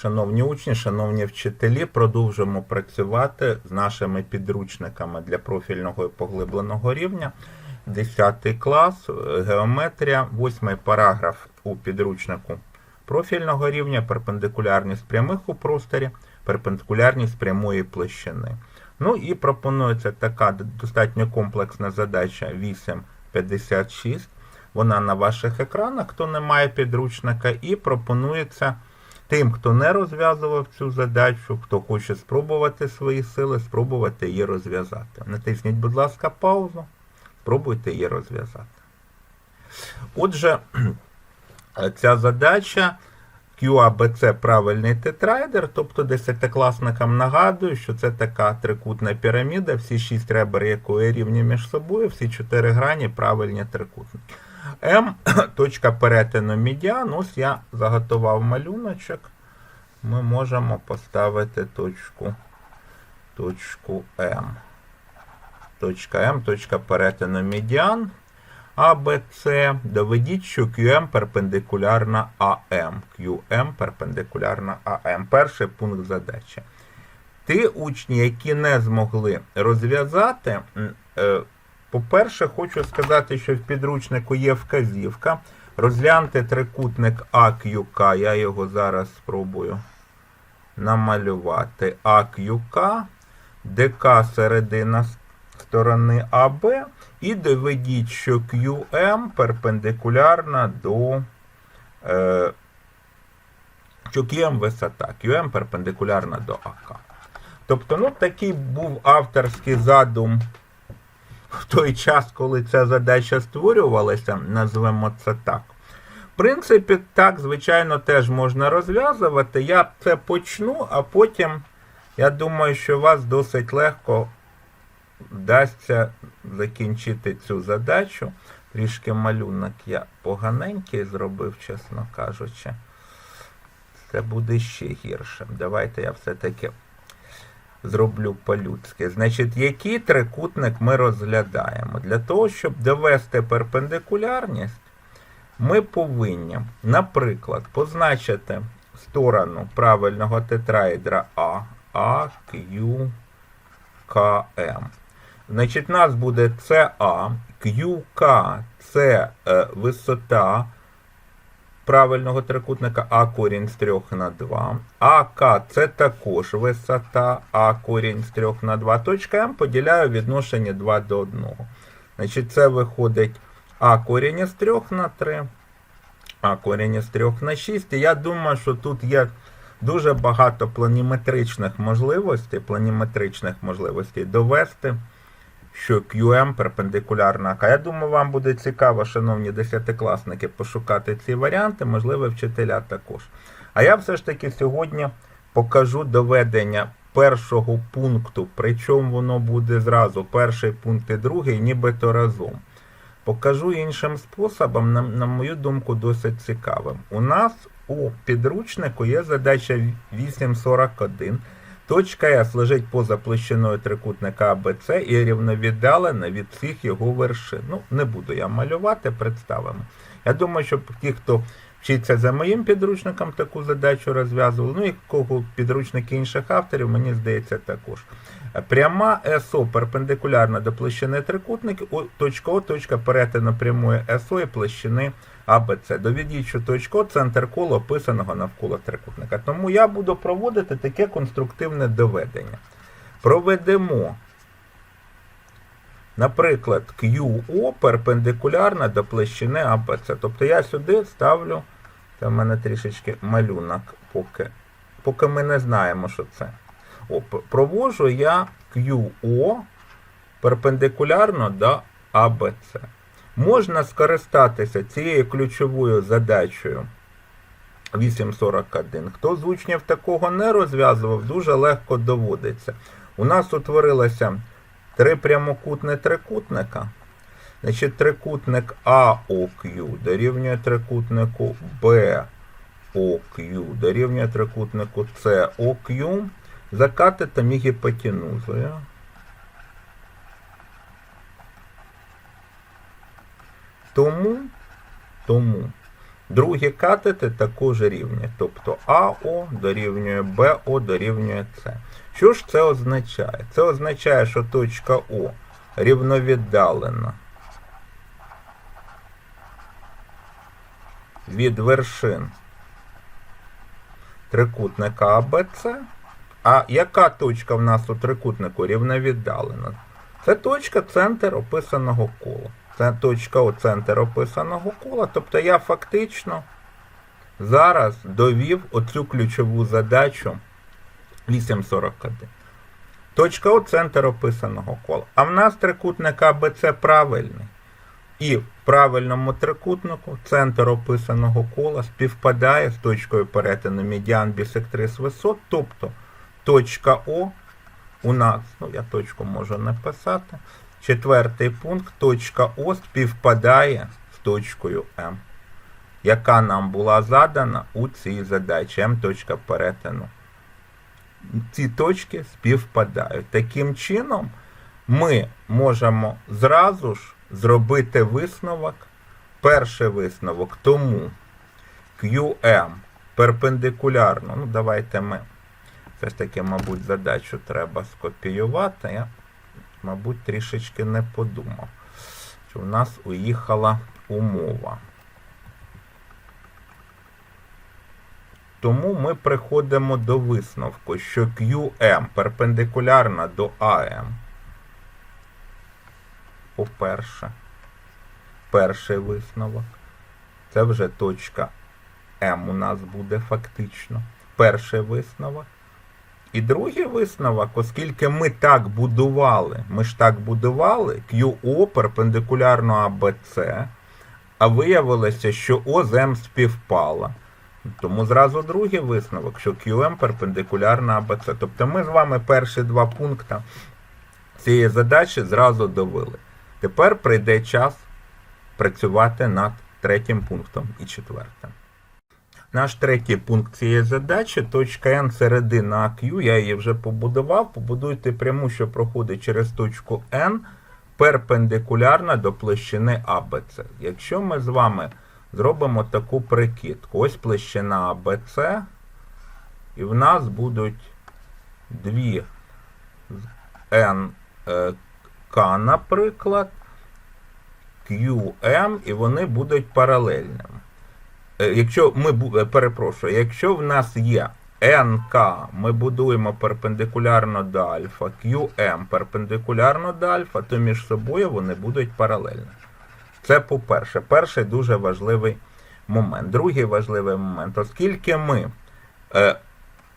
Шановні учні, шановні вчителі, продовжуємо працювати з нашими підручниками для профільного і поглибленого рівня. 10 клас, е, геометрія, 8 параграф у підручнику профільного рівня, перпендикулярність прямих у просторі, перпендикулярність прямої площини. Ну і пропонується така достатньо комплексна задача 856. Вона на ваших екранах, хто не має підручника, і пропонується тим, хто не розв'язував цю задачу, хто хоче спробувати свої сили, спробувати її розв'язати. Натисніть, будь ласка, паузу, спробуйте її розв'язати. Отже, ця задача QABC правильний тетрайдер, тобто десятикласникам нагадую, що це така трикутна піраміда, всі шість ребер якої рівні між собою, всі чотири грані правильні трикутники. М точка перетину медіан. Ось я заготував малюночок. Ми можемо поставити точку, точку М. Точка М, точка перетину медіан. А, Б. Доведіть, що QM перпендикулярна АМ. QM перпендикулярна АМ. Перший пункт задачі. Ті учні, які не змогли розв'язати, е, по-перше, хочу сказати, що в підручнику є вказівка. Розгляньте трикутник AQK, я його зараз спробую намалювати. AQK, ДК середина сторони АБ, і доведіть, що QM перпендикулярна до. Е, що QM висота, QM перпендикулярна до АК. Тобто, ну, такий був авторський задум в той час, коли ця задача створювалася, назвемо це так. В принципі, так, звичайно, теж можна розв'язувати. Я це почну, а потім, я думаю, що вас досить легко вдасться закінчити цю задачу. Трішки малюнок я поганенький зробив, чесно кажучи. Це буде ще гірше. Давайте я все-таки зроблю по-людськи. Значить, який трикутник ми розглядаємо? Для того, щоб довести перпендикулярність, ми повинні, наприклад, позначити сторону правильного тетраедра А, А, Q, К, М. Значить, у нас буде СА, QK це е, висота правильного трикутника А корінь з 3 на 2. АК це також висота А корінь з 3 на 2. Точка М поділяю відношення 2 до 1. Значить, це виходить А корінь із 3 на 3. А корінь із 3 на 6. І я думаю, що тут є дуже багато планіметричних можливостей, планіметричних можливостей довести що QM перпендикулярна АК. Я думаю, вам буде цікаво, шановні десятикласники, пошукати ці варіанти, можливо, вчителя також. А я все ж таки сьогодні покажу доведення першого пункту, причому воно буде зразу перший пункт і другий, нібито разом. Покажу іншим способом, на, на мою думку, досить цікавим. У нас у підручнику є задача 841. Точка С лежить поза площиною трикутника АБЦ і рівновіддалена від всіх його вершин. Ну, не буду я малювати, представимо. Я думаю, що ті, хто вчиться за моїм підручником, таку задачу розв'язували, ну і кого підручники інших авторів, мені здається, також. Пряма СО перпендикулярна до площини трикутника, точка О, точка перетину прямої СО і площини АБЦ. Доведіть, що точка О – центр кола описаного навколо трикутника. Тому я буду проводити таке конструктивне доведення. Проведемо, наприклад, QO перпендикулярна до площини АБЦ. Тобто я сюди ставлю, це в мене трішечки малюнок, поки, поки ми не знаємо, що це. О, провожу я QO перпендикулярно до АБЦ. Можна скористатися цією ключовою задачею 841. Хто з учнів такого не розв'язував, дуже легко доводиться. У нас утворилося три прямокутні трикутника. Значить, трикутник AOQ дорівнює трикутнику BOQ, дорівнює трикутнику COQ, закатетом і гіпотенузою. Тому, тому Другі катети також рівні. Тобто АО дорівнює БО дорівнює С. Що ж це означає? Це означає, що точка О рівновіддалена від вершин трикутника АБЦ. А яка точка в нас у трикутнику рівновіддалена? Це точка центр описаного кола. Це точка О центр описаного кола. Тобто я фактично зараз довів оцю ключову задачу 8.41. Точка О центр описаного кола. А в нас трикутник АБЦ правильний. І в правильному трикутнику центр описаного кола співпадає з точкою перетину медіан бісектрис висот, тобто точка О у нас, ну я точку можу написати, четвертий пункт, точка О співпадає з точкою М, яка нам була задана у цій задачі М точка перетину. Ці точки співпадають. Таким чином, ми можемо зразу ж зробити висновок. Перший висновок тому QM перпендикулярно. Ну, давайте ми все ж таки, мабуть, задачу треба скопіювати. Мабуть, трішечки не подумав, що в нас уїхала умова. Тому ми приходимо до висновку, що QM перпендикулярна до AM. По-перше, перший висновок. Це вже точка М у нас буде фактично. Перший висновок. І другий висновок, оскільки ми так будували, ми ж так будували QO перпендикулярно АБЦ, а виявилося, що О з М співпала. Тому зразу другий висновок, що QM перпендикулярно АБЦ. Тобто ми з вами перші два пункти цієї задачі зразу довели. Тепер прийде час працювати над третім пунктом і четвертим. Наш третій пункт цієї задачі точка N середина AQ, я її вже побудував. Побудуйте пряму, що проходить через точку N, перпендикулярна до площини ABC. Якщо ми з вами зробимо таку прикидку, ось площина ABC, і в нас будуть дві N е, наприклад, QM, і вони будуть паралельними. Е, Якщо ми е, перепрошую, якщо в нас є НК, ми будуємо перпендикулярно до альфа, QM перпендикулярно до альфа, то між собою вони будуть паралельні. Це по-перше, перший дуже важливий момент. Другий важливий момент, оскільки ми е,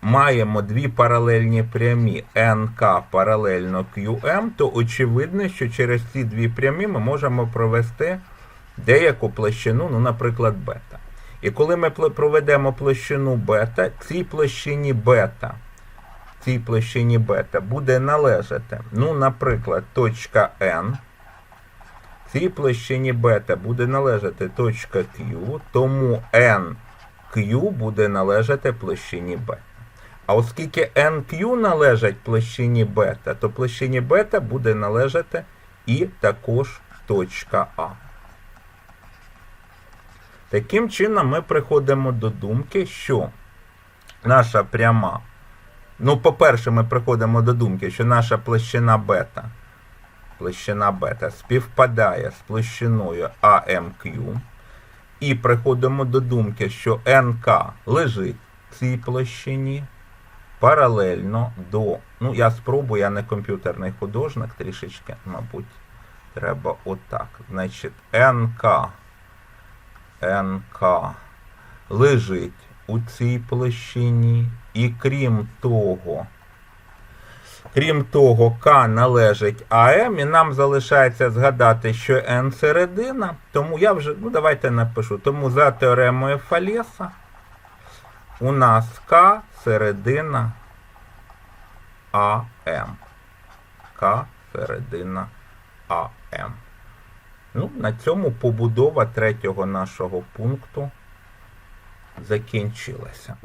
маємо дві паралельні прямі НК паралельно QM, то очевидно, що через ці дві прямі ми можемо провести деяку площину, ну, наприклад, бета. І коли ми проведемо площину бета, цій площині бета, цій площині бета буде належати, ну, наприклад, точка N. Цій площині бета буде належати точка Q, тому NQ буде належати площині бета. А оскільки NQ належить площині бета, то площині бета буде належати і також точка А. Таким чином ми приходимо до думки, що наша пряма. Ну, по-перше, ми приходимо до думки, що наша площина бета, площина бета співпадає з площиною AMQ. І приходимо до думки, що НК лежить в цій площині паралельно до. Ну, я спробую, я не комп'ютерний художник, трішечки, мабуть, треба отак. Значить, НК. НК лежить у цій площині, і крім того, крім того, К належить АМ, і нам залишається згадати, що N середина, тому я вже, ну давайте напишу, тому за теоремою Фалеса у нас К середина АМ. К середина АМ. Ну, на цьому побудова третього нашого пункту закінчилася.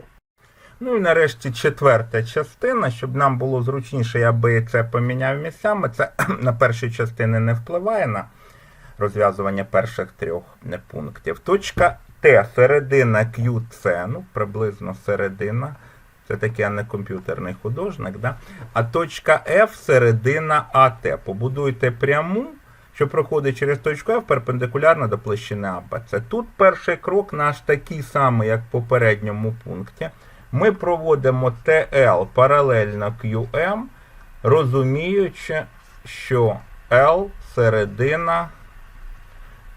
Ну і нарешті четверта частина, щоб нам було зручніше, я би це поміняв місцями. Це на перші частини не впливає на розв'язування перших трьох пунктів. Точка Т середина QC, ну, приблизно середина. Це такий а не комп'ютерний художник, да? а точка F середина АТ. Побудуйте пряму, що проходить через точку F перпендикулярно до площини АБЦ. Тут перший крок наш такий самий, як в попередньому пункті. Ми проводимо TL паралельно QM, розуміючи, що L середина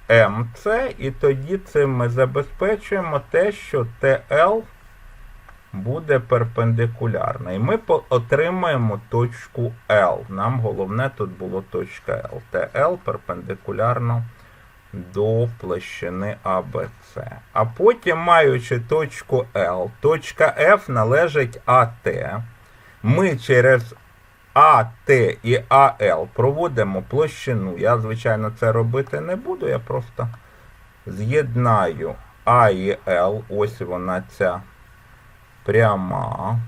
МЦ, і тоді цим ми забезпечуємо те, що TL буде перпендикулярна. І ми отримаємо точку L. Нам головне тут було точка L. TL перпендикулярно до площини ABC. А потім, маючи точку L, точка F належить AT. Ми через АТ і АЛ проводимо площину. Я, звичайно, це робити не буду. Я просто з'єднаю А і Л. Ось вона ця пряма.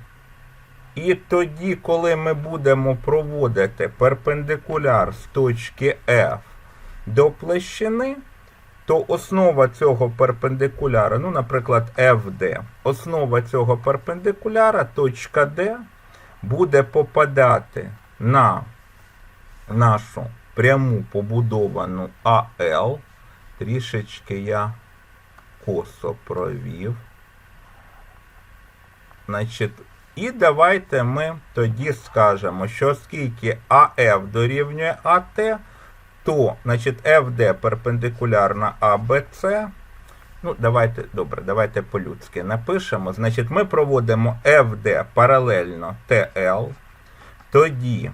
І тоді, коли ми будемо проводити перпендикуляр з точки F до площини, то основа цього перпендикуляра, ну, наприклад, FD, основа цього перпендикуляра, точка D, буде попадати на нашу пряму побудовану АЛ. Трішечки я косо провів. Значить, і давайте ми тоді скажемо, що оскільки АФ дорівнює АТ, то значить, FD перпендикулярна АБЦ. Ну, давайте, добре, давайте по-людськи напишемо. Значить, ми проводимо FD паралельно TL. Тоді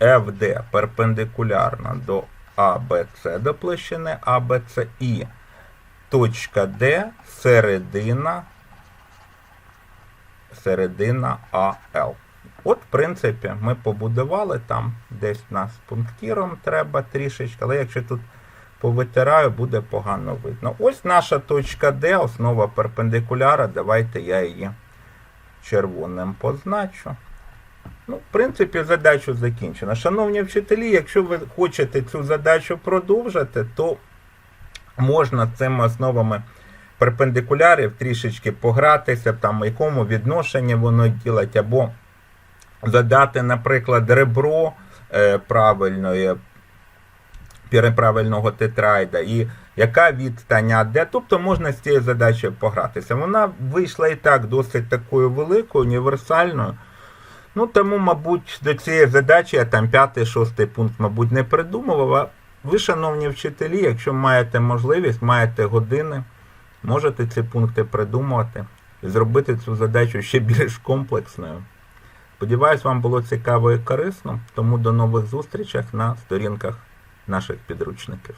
FD перпендикулярно до ABC, до площини ABC і точка D середина середина АЛ. От, в принципі, ми побудували там, десь нас пунктіром треба трішечки, але якщо тут повитираю, буде погано видно. Ось наша точка D, основа перпендикуляра. Давайте я її червоним позначу. Ну, в принципі, задачу закінчено. Шановні вчителі, якщо ви хочете цю задачу продовжити, то можна цими основами перпендикулярів трішечки погратися, там, якому відношенні воно ділить, або задати, наприклад, ребро е, правильної, правильного тетрайда, і яка відстань АД, тобто можна з цією задачею погратися. Вона вийшла і так досить такою великою, універсальною. Ну, тому, мабуть, до цієї задачі я там п'ятий, шостий пункт, мабуть, не придумував. А ви, шановні вчителі, якщо маєте можливість, маєте години, можете ці пункти придумувати і зробити цю задачу ще більш комплексною. Сподіваюсь, вам було цікаво і корисно, тому до нових зустрічей на сторінках наших підручників.